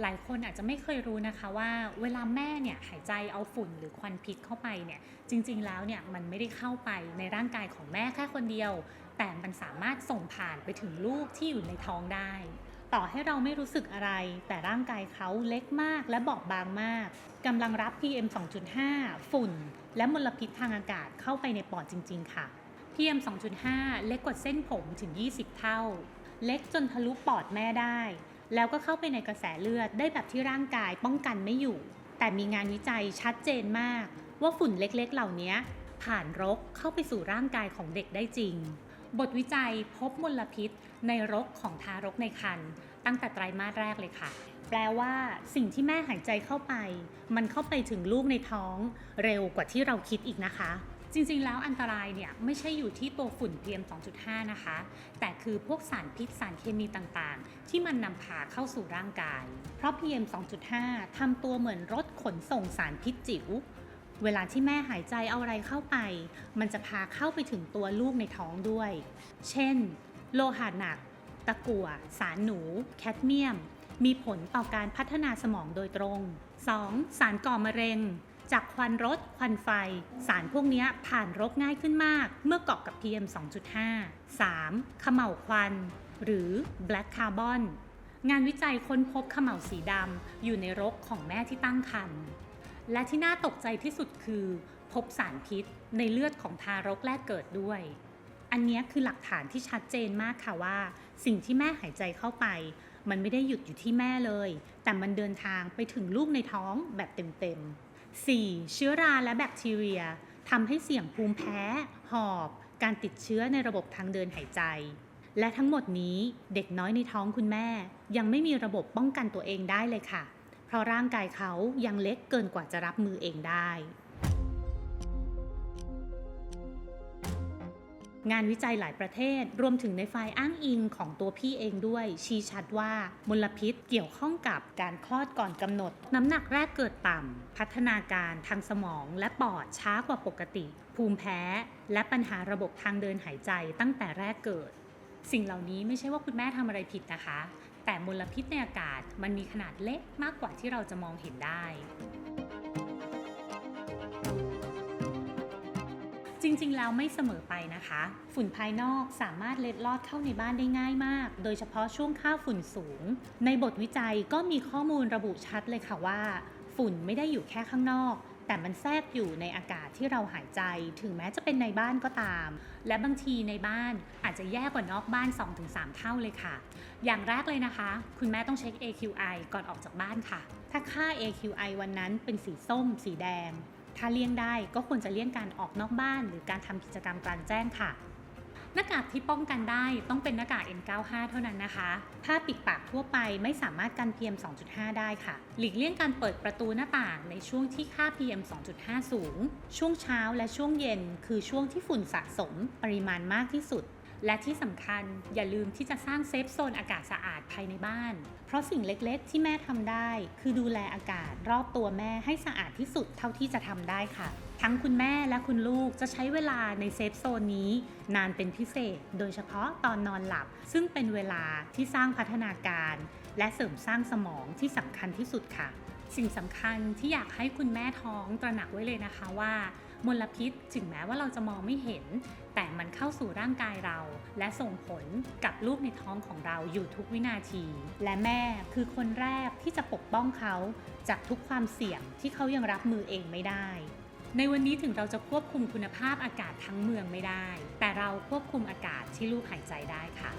หลายคนอาจจะไม่เคยรู้นะคะว่าเวลาแม่เนี่ยหายใจเอาฝุ่นหรือควันพิษเข้าไปเนี่ยจริงๆแล้วเนี่ยมันไม่ได้เข้าไปในร่างกายของแม่แค่คนเดียว แต่มันสามารถส่งผ่านไปถึงลูกที่อยู่ในท้องได้ ต่อให้เราไม่รู้สึกอะไร แต่ร่างกายเขาเล็กมากและบอบบางมากกำลังรับ PM 2.5 ฝุ่น และมลพิษทางอากาศเข้าไปในปอดจริง ๆ ค่ะ PM 2.5 เล็กกว่าเส้นผมถึง 20 เท่า เล็กจนทะลุปอดแม่ได้ แล้วก็เข้าไปในกระแสเลือดได้แบบที่ร่างกายป้องกันไม่อยู่ แต่มีงานวิจัยชัดเจนมาก ว่าฝุ่นเล็กๆ เหล่านี้ผ่านรกเข้าไปสู่ร่างกายของเด็กได้จริง บทวิจัยพบมลพิษในรกของทารกในครรภ์ตั้งแต่ไตรมาสแรกเลยค่ะ แปลว่าสิ่งที่แม่หายใจเข้าไป มันเข้าไปถึงลูกในท้อง เร็วกว่าที่เราคิดอีกนะคะ จริงๆ แล้วอันตรายเนี่ยไม่ใช่อยู่ที่ตัวฝุ่น PM 2.5 นะคะ แต่คือพวกสารพิษสารเคมีต่างๆ ที่มันนำพาเข้าสู่ร่างกาย เพราะ PM 2.5 ทำตัวเหมือนรถขนส่งสารพิษจิ๋วเวลาที่แม่หายใจเอาอะไรเข้าไป มันจะพาเข้าไปถึงตัวลูกในท้องด้วย เช่น โลหะหนัก ตะกั่ว สารหนู แคดเมียม มีผลต่อการพัฒนาสมองโดยตรง 2. สารก่อมะเร็ง จากควันรถ ควันไฟ สารพวกนี้ผ่านรกง่ายขึ้นมาก เมื่อเกาะกับ PM 2.5 3. ขม่าวควัน หรือ black carbon งานวิจัยค้นพบขม่าวสีดำอยู่ในรกของแม่ที่ตั้งครรภ์และที่น่าตกใจที่สุดคือ พบสารพิษในเลือดของทารกแรกเกิดด้วย อันนี้คือหลักฐานที่ชัดเจนมากค่ะว่า สิ่งที่แม่หายใจเข้าไป มันไม่ได้หยุดอยู่ที่แม่เลย แต่มันเดินทางไปถึงลูกในท้องแบบเต็มๆ 4. เชื้อราและแบคทีเรียทำให้เสี่ยงภูมิแพ้ หอบ การติดเชื้อในระบบทางเดินหายใจ และทั้งหมดนี้เด็กน้อยในท้องคุณแม่ ยังไม่มีระบบป้องกันตัวเองได้เลยค่ะ เพราะร่างกายเขายังเล็กเกินกว่าจะรับมือเองได้ งานวิจัยหลายประเทศ รวมถึงในไฟล์อ้างอิงของตัวพี่เองด้วย ชี้ชัดว่ามลพิษเกี่ยวข้องกับการคลอดก่อนกำหนด น้ำหนักแรกเกิดต่ำ พัฒนาการทางสมองและปอดช้ากว่าปกติ ภูมิแพ้ และปัญหาระบบทางเดินหายใจตั้งแต่แรกเกิด สิ่งเหล่านี้ไม่ใช่ว่าคุณแม่ทำอะไรผิดนะคะ แต่มลพิษในอากาศมันมีขนาดเล็กมากกว่าที่เราจะมองเห็นได้ จริงๆ แล้วไม่เสมอไปนะคะ ฝุ่นภายนอกสามารถเล็ดลอดเข้าในบ้านได้ง่ายมาก โดยเฉพาะช่วงค่าฝุ่นสูง ในบทวิจัยก็มีข้อมูลระบุชัดเลยค่ะว่า ฝุ่นไม่ได้อยู่แค่ข้างนอก แต่มันแทรกอยู่ในอากาศที่เราหายใจ ถึงแม้จะเป็นในบ้านก็ตาม และบางทีในบ้านอาจจะแย่กว่านอกบ้าน 2-3 เท่าเลยค่ะ อย่างแรกเลยนะคะ คุณแม่ต้องเช็ค AQI ก่อนออกจากบ้านค่ะ ถ้าค่า AQI วันนั้นเป็นสีส้ม สีแดง ถ้าเลี่ยงได้ก็ควรจะเลี่ยงการออกนอกบ้าน หรือการทำกิจกรรมกลางแจ้งค่ะหน้ากากที่ป้องกันได้ต้องเป็นหน้ากาก N95 เท่านั้นนะคะ ผ้าปิดปากทั่วไปไม่สามารถกัน PM 2.5 ได้ค่ะ หลีกเลี่ยงการเปิดประตูหน้าต่างในช่วงที่ค่า PM 2.5 สูง ช่วงเช้าและช่วงเย็น คือช่วงที่ฝุ่นสะสมปริมาณมากที่สุด และที่สำคัญอย่าลืมที่จะสร้างเซฟโซนอากาศสะอาดภายในบ้าน เพราะสิ่งเล็กๆ ที่แม่ทำได้ คือดูแลอากาศรอบตัวแม่ให้สะอาดที่สุดเท่าที่จะทำได้ค่ะ ทั้งคุณแม่และคุณลูกจะใช้เวลาในเซฟโซนนี้ นานเป็นพิเศษ โดยเฉพาะตอนนอนหลับ ซึ่งเป็นเวลาที่สร้างพัฒนาการ และเสริมสร้างสมองที่สำคัญที่สุดค่ะ สิ่งสำคัญที่อยากให้คุณแม่ท้องตระหนักไว้เลยนะคะว่า มลพิษ ถึงแม้ว่าเราจะมองไม่เห็น แต่มันเข้าสู่ร่างกายเรา และส่งผลกับลูกในท้องของเราอยู่ทุกวินาที และแม่คือคนแรกที่จะปกป้องเขา จากทุกความเสี่ยงที่เขายังรับมือเองไม่ได้ในวันนี้ถึงเราจะควบคุมคุณภาพอากาศทั้งเมืองไม่ได้ แต่เราควบคุมอากาศที่ลูกหายใจได้ค่ะ